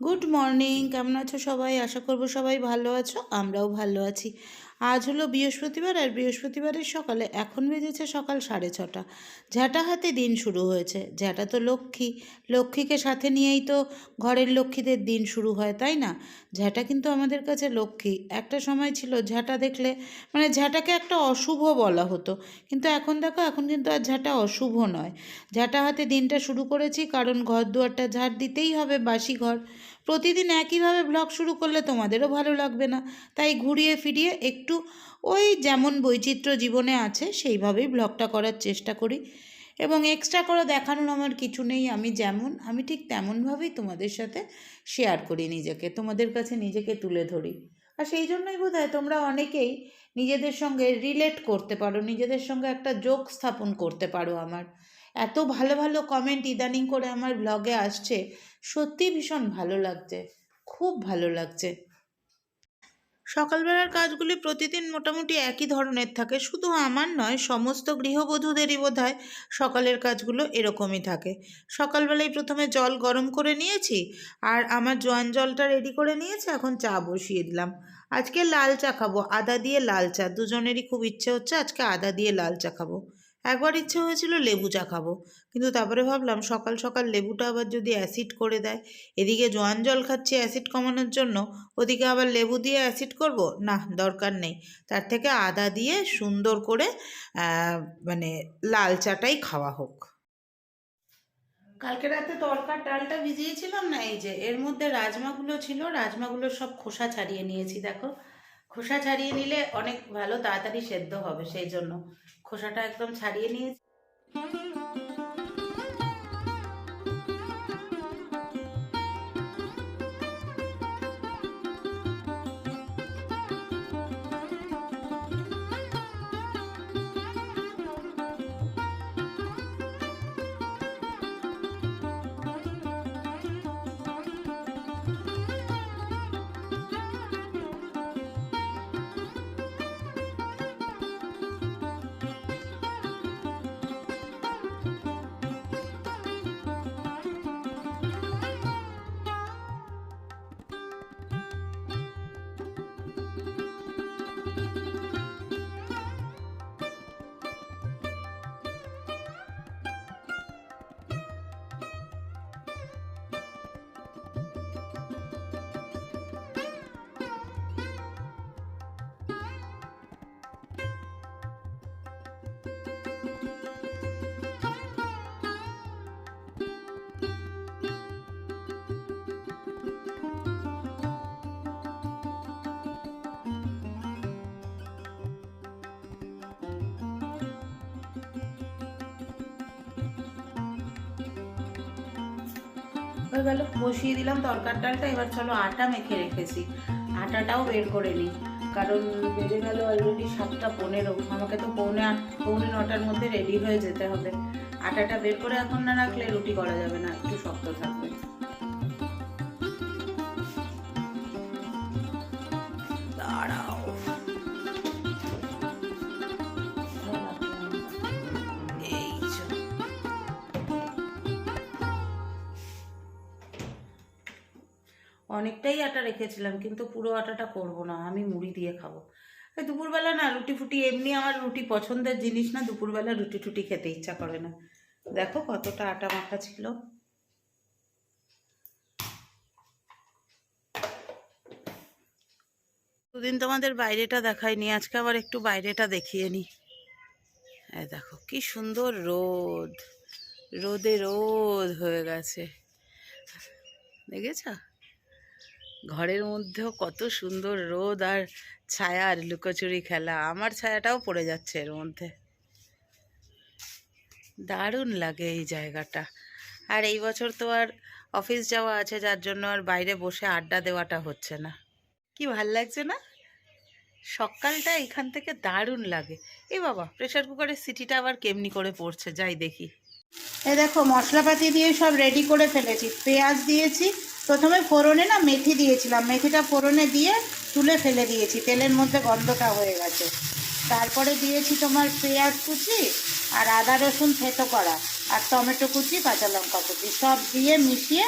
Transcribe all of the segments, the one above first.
Good morning কেমন আছো সবাই? আশা করব সবাই ভালো আছো আমরাও ভালো আছি। আজ হলো বৃহস্পতিবার আর বৃহস্পতিবারের সকালে এখন বেজেছে সকাল সাড়ে ছটা। ঝ্যাঁটা হাতে দিন শুরু হয়েছে। ঝ্যাঁটা তো লক্ষ্মী। লক্ষ্মীকে সাথে নিয়েই তো ঘরের লক্ষ্মীদের দিন শুরু হয়, তাই না? ঝ্যাঁটা কিন্তু আমাদের কাছে লক্ষ্মী। একটা সময় ছিল ঝ্যাঁটা দেখলে মানে ঝ্যাঁটাকে একটা অশুভ বলা হতো। কিন্তু এখন দেখো, এখন কিন্তু আর ঝ্যাঁটা অশুভ নয়। ঝ্যাঁটা হাতে দিনটা শুরু করেছি, কারণ ঘর দুয়ারটা ঝাড় দিতেই হবে বাসি ঘর প্রতিদিন একইভাবে ব্লগ শুরু করলে তোমাদেরও ভালো লাগবে না। তাই ঘুরিয়ে ফিরিয়ে একটু ওই যেমন বৈচিত্র্য জীবনে আছে, সেইভাবেই ব্লগটা করার চেষ্টা করি। এবং এক্সট্রা করে দেখানোর আমার কিছু নেই, আমি যেমন, আমি ঠিক তেমনভাবেই তোমাদের সাথে শেয়ার করি নিজেকে, তোমাদের কাছে নিজেকে তুলে ধরি। আর সেই জন্যই বোধ হয় তোমরা অনেকেই নিজেদের সঙ্গে রিলেট করতে পারো, নিজেদের সঙ্গে একটা যোগ স্থাপন করতে পারো আমার। এত ভালো ভালো কমেন্ট ইদানিং করে আমার ব্লগে আসছে। সত্যি ভীষণ ভালো লাগছে, খুব ভালো লাগছে। সকালবেলার কাজগুলি প্রতিদিন মোটামুটি একই ধরনের থাকে, শুধু আমার নয়, সমস্ত গৃহবধূদেরই বোধ হয় সকালের কাজগুলো এরকমই থাকে। সকালবেলায় প্রথমে জল গরম করে নিয়েছি, আর আমার জোয়ান জলটা রেডি করে নিয়েছি, এখন চা বসিয়ে দিলাম। আজকে লাল চা খাব, আদা দিয়ে লাল চা, দুজনেরই খুব ইচ্ছে হচ্ছে আজকে আদা দিয়ে লাল চা খাব। একবার ইচ্ছে হয়েছিল লেবু চা খাব। কিন্তু তারপরে ভাবলাম সকাল সকাল লেবুটা আবার যদি অ্যাসিড করে দেয়, এদিকে জোয়ান জল খাচ্ছি অ্যাসিড কমানোর জন্য, ওদিকে আবার লেবু দিয়ে অ্যাসিড করব? না, দরকার নেই। তার থেকে আদা দিয়ে সুন্দর করে মানে লাল চাটাই খাওয়া হোক। কালকে রাতে তরকার ডালটা ভিজিয়েছিলাম না, এই যে, এর মধ্যে রাজমাগুলো ছিল, রাজমাগুলো সব খোসা ছাড়িয়ে নিয়েছি, দেখো। খোসা ছাড়িয়ে নিলে অনেক ভালো তাড়াতাড়ি সেদ্ধ হবে, সেই জন্য। খোসাটা একদম ছাড়িয়ে নিয়েছি। হয়ে গেল, বসিয়ে দিলাম তরকার ডালটা, এবার চলো আটা মেখে রেখেছি। আটাটাও বের করে নিই, কারণ বেড়ে গেল অলরেডি সাতটা পনেরো, আমাকে তো পৌনে আট, পৌনে নটার মধ্যে রেডি হয়ে যেতে হবে। আটাটা বের করে এখন না রাখলে রুটি করা যাবে না, একটু শক্ত অনেকটাই আটা রেখেছিলাম, কিন্তু পুরো আটাটা করব না, আমি মুড়ি দিয়ে খাব। দুপুরবেলা না রুটি ফুটি, এমনি আমার রুটি পছন্দের জিনিস না, দুপুরবেলা রুটি টুটি খেতে ইচ্ছা করে না। দেখো কতটা আটা মাখা ছিল। দুদিন তোমাদের বাইরেটা দেখাইনি, আজকে আবার একটু বাইরেটা দেখিয়ে নি। এই দেখো, কি সুন্দর রোদ, রোদে রোদ হয়ে গেছে। দেখেছ? ঘরের মধ্যেও কত সুন্দর রোদ আর ছায়া আর লুকোচুরি খেলা। আমার ছায়াটাও পড়ে যাচ্ছে এর মধ্যে। দারুণ লাগে এই জায়গাটা। আর এই বছর তো আর অফিস যাওয়া আছে, যার জন্য আর বাইরে বসে আড্ডা দেওয়াটা হচ্ছে না। কি ভালো লাগছে না? সকালটা এখান থেকে দারুণ লাগে। এ বাবা প্রেশার কুকারের সিটিটা আবার কেমনি করে পড়ছে? যাই দেখি। এ দেখো, মশলাপাতি দিয়ে সব রেডি করে ফেলেছি। পেঁয়াজ দিয়েছি, প্রথমে ফোড়নে না মেথি দিয়েছিলাম। মেথিটা ফোড়নে দিয়ে তুলে ফেলে দিয়েছি। তেলের মধ্যে গন্ধটা হয়ে গেছে। তারপরে দিয়েছি তোমার পেঁয়াজ কুচি আর আদা, রসুন থেতো করা আর টমেটো কুচি, কাঁচা লঙ্কা কুচি। সব দিয়ে মিশিয়ে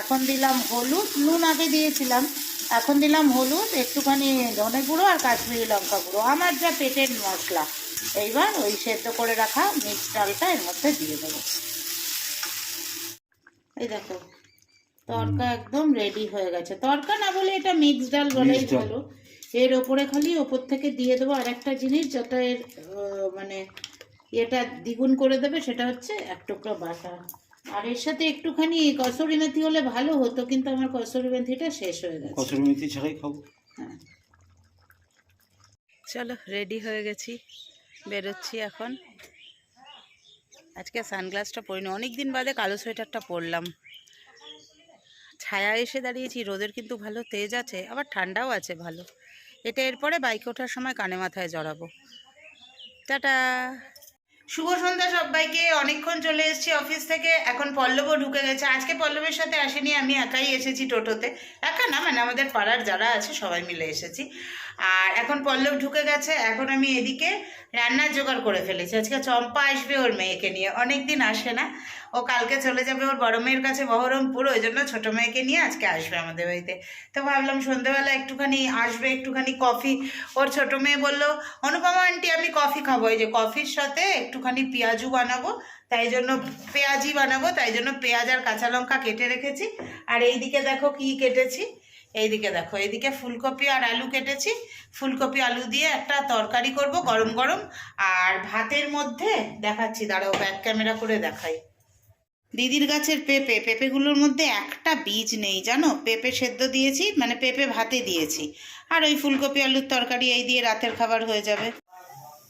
এখন দিলাম হলুদ। নুন আগে দিয়েছিলাম। এখন দিলাম হলুদ, একটুখানি ধনে গুঁড়ো আর কাশ্মীরি লঙ্কা গুঁড়ো। আমার যা পেটের মশলা। এইবার ওই সেদ্ধ করে রাখা মিক্স ডালটা এর মধ্যে দিয়ে দেবো। এই দেখো তরকা একদম রেডি হয়ে গেছে। তরকা না বলে এটা মিক্স ডাল বলেই ভালো এর ওপরে খালি ওপর থেকে দিয়ে দেবো আর একটা জিনিস যেটা এর মানে এটা দ্বিগুণ করে দেবে সেটা হচ্ছে এক টুকরো বাটার আর এর সাথে একটুখানি কসুরি মেথি হলে ভালো হতো কিন্তু আমার কসুরি মেথিটা শেষ হয়ে গেছে। কসুরি মেথি ছাড়াই খাব। হ্যাঁ। চলো রেডি হয়ে গেছি। বেরোচ্ছি এখন। আজকে সানগ্লাসটা পরিনি। অনেক দিন বাদে কালো সোয়েটারটা পরলাম। ছায়া এসে দাঁড়িয়েছি, রোদের কিন্তু ভালো তেজ আছে, আবার ঠান্ডাও আছে ভালো। এটা এরপরে বাইকে ওঠার সময় কানে মাথায় জড়াবো। টাটা! শুভ সন্ধ্যা সবাইকে। অনেকক্ষণ চলে এসেছি অফিস থেকে। এখন পল্লবও ঢুকে গেছে। আজকে পল্লবের সাথে আসেনি, আমি একাই এসেছি টোটোতে। একা না মানে আমাদের পাড়ার যারা আছে, সবাই মিলে এসেছি। আর এখন পল্লব ঢুকে গেছে, এখন আমি এদিকে রান্নার জোগাড় করে ফেলেছি। আজকে চম্পা আসবে ওর মেয়েকে নিয়ে। অনেক দিন আসে না। ও কালকে চলে যাবে ওর বড় মেয়ের কাছে বহরমপুর ওই জন্য ছোটো মেয়েকে নিয়ে আজকে আসবে আমাদের বাড়িতে। তো ভাবলাম সন্ধ্যেবেলা একটুখানি আসবে, একটুখানি কফি। ওর ছোট মেয়ে বলল, অনুপমা আন্টি, আমি কফি খাব। এই যে কফির সাথে একটুখানি পেঁয়াজু বানাবো, তাই জন্য পেঁয়াজি বানাবো, তাই জন্য পেঁয়াজ আর কাঁচা লঙ্কা কেটে রেখেছি। আর এইদিকে দেখো কি কেটেছি। এইদিকে দেখো, এইদিকে ফুলকপি আর আলু কেটেছি। ফুলকপি, আলু দিয়ে একটা তরকারি করব গরম গরম। আর ভাতের মধ্যে দেখাচ্ছি, দাঁড়াও ব্যাক ক্যামেরা করে দেখাই। দিদির গাছের পেঁপে, পেঁপেগুলোর মধ্যে একটা বীজ নেই, জানো? পেঁপে সেদ্ধ দিয়েছি মানে পেঁপে ভাতে দিয়েছি। আর ওই ফুলকপি, আলুর তরকারি এই দিয়ে রাতের খাবার হয়ে যাবে।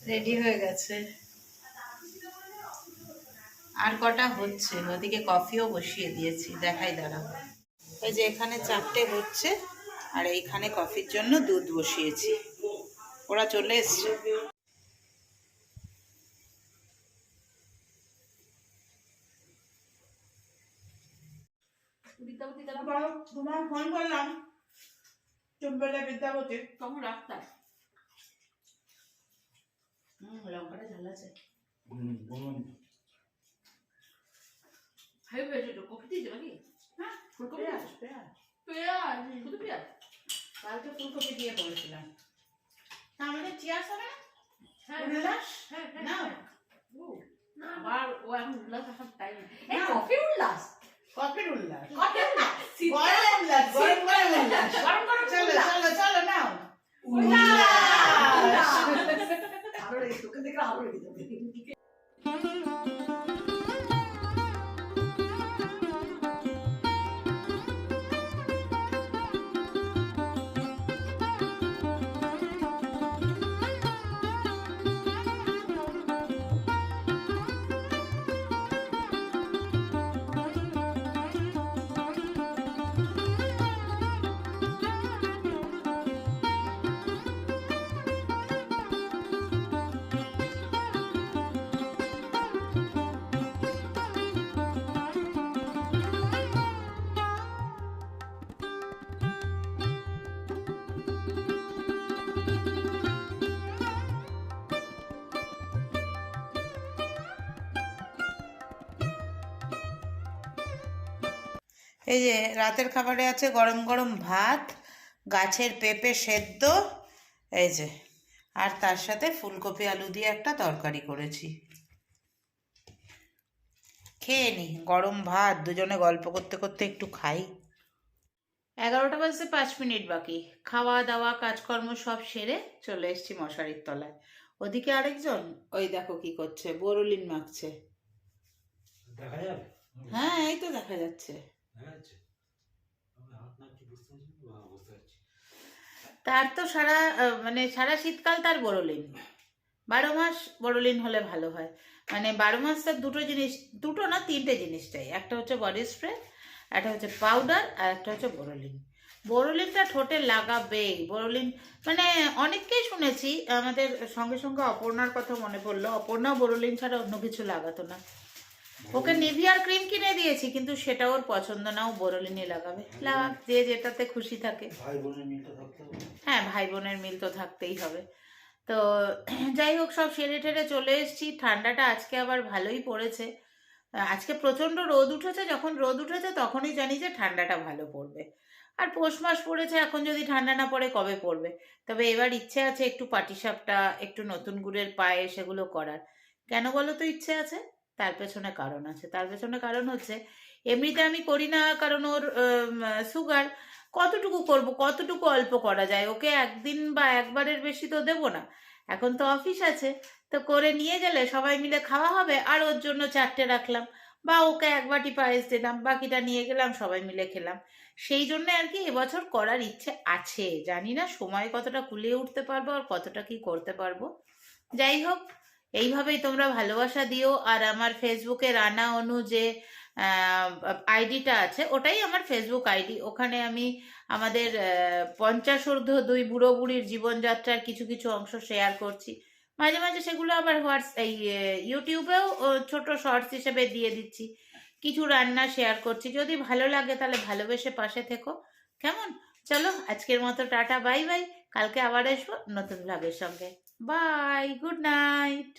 রেডি হয়ে গেছে। আর কটা হচ্ছে? ওদিকে কফিও বসিয়ে দিয়েছি। দেখাই দাঁড়াও। এই যে এখানে চারটে হচ্ছে আর এইখানে কফির জন্য দুধ বসিয়েছি ওরা চলে এসছে তোমার ফোন করলাম চুম্বলে বিদ্যাপতি তখন রাখতাম হুম লঙ্কাটা ঝাল আছে হাই হয়েছে তো কফি দিয়েছে নাকি হ্যাঁ ফুলকপি পেঁয়াজ পেঁয়াজ। পেঁয়াজ শুধু পেঁয়াজ? কালকে ফুলকপি দিয়ে করেছিলাম। তা আমাদের চিয়ার্স হবে হ্যাঁ উল্লাস? হ্যাঁ না? নাও ও, আবার ও এখন উল্লাস আসার টাইম এই না। কফি উল্লাস? কফির উল্লাস। কফি উল্লাস? গরম উল্লাস গরম গরম উল্লাস। গরম। এই যে রাতের খাবারে আছে গরম গরম ভাত গাছের পেঁপে সেদ্ধ এই যে। আর তার সাথে ফুলকপি আলু দিয়ে একটা তরকারি করেছি। খেয়ে নি গরম ভাত দুজনে গল্প করতে করতে একটু খাই। এগারোটা বাজতে পাঁচ মিনিট বাকি। খাওয়া দাওয়া কাজকর্ম সব সেরে চলে এসেছি মশারির তলায়। ওদিকে আরেকজন ওই দেখো কি করছে বোরলিন মাখছে। দেখা যাবে? হ্যাঁ এই তো দেখা যাচ্ছে। তার তো সারা মানে সারা শীতকাল তার বড়লিন। বারো মাস বড়লিন হলে ভালো হয়। মানে বারো মাস তার দুটো জিনিস, দুটো না তিনটে জিনিস চাই। একটা হচ্ছে বডি স্প্রে একটা হচ্ছে পাউডার আর একটা হচ্ছে বড়লিন। বড়লিনটা ঠোঁটে লাগাবেই। বড়লিন মানে অনেককেই শুনেছি, আমাদের সঙ্গে সঙ্গে অপর্ণার কথা মনে পড়ল। অপর্ণা বড়লিন ছাড়া অন্য কিছু লাগাতো না। ওকে নিভিয়ার ক্রিম কিনে দিয়েছি কিন্তু সেটা ওর পছন্দ না ও বড়লিনই লাগাবে। লাগাক যে যেটাতে খুশি থাকে। ভাই বোনের মিলটা থাকতে হবে। হ্যাঁ ভাই বোনের মিল তো থাকতেই হবে। তো যাই হোক সব সেরে টেরে চলে এসেছি। ঠান্ডাটা আজকে আবার ভালোই পড়েছে। আজকে প্রচণ্ড রোদ উঠেছে যখন রোদ উঠেছে তখনই জানি যে ঠান্ডাটা ভালো পড়বে। আর পৌষ মাস পড়েছে এখন যদি ঠান্ডা না পড়ে কবে পড়বে? তবে এবার ইচ্ছে আছে একটু পাটিসাপটা একটু নতুন গুড়ের পায়ে সেগুলো করার। কেন বলো তো ইচ্ছে আছে? তার পেছনে কারণ আছে। তার পেছনে কারণ হচ্ছে, এমনিতে আমি করি না কারণ ওর সুগার কতটুকু করব, কতটুকু অল্প করা যায়? ওকে একদিন বা একবারের বেশি তো দেবো না। এখন তো অফিস আছে, তো করে নিয়ে গেলে সবাই মিলে খাওয়া হবে, আর ওর জন্য চারটে রাখলাম। বা ওকে এক বাটি পায়েস দিলাম, বাকিটা নিয়ে গেলাম, সবাই মিলে খেলাম। সেই জন্য আর কি এবছর করার ইচ্ছে আছে। জানি না সময় কতটা কুলিয়ে উঠতে পারব আর কতটা কি করতে পারব। যাই হোক এইভাবেই তোমরা ভালোবাসা দিও। আর আমার ফেসবুকে রানা অনু যে আইডিটা আছে ওটাই আমার ফেসবুক আইডি ওখানে আমি আমাদের আহ, পঞ্চাশোর্ধ্ব দুই বুড়ো বুড়ির জীবনযাত্রার কিছু কিছু অংশ শেয়ার করছি। মাঝে মাঝে সেগুলো আবার হোয়াটস এই ইউটিউবেও ছোট শর্টস হিসেবে দিয়ে দিচ্ছি। কিছু রান্না শেয়ার করছি। যদি ভালো লাগে তাহলে ভালোবেসে পাশে থেকো। কেমন? চলো আজকের মতো টাটা বাই বাই। কালকে আবার আসব নতুন ভ্লগের সঙ্গে। Bye good night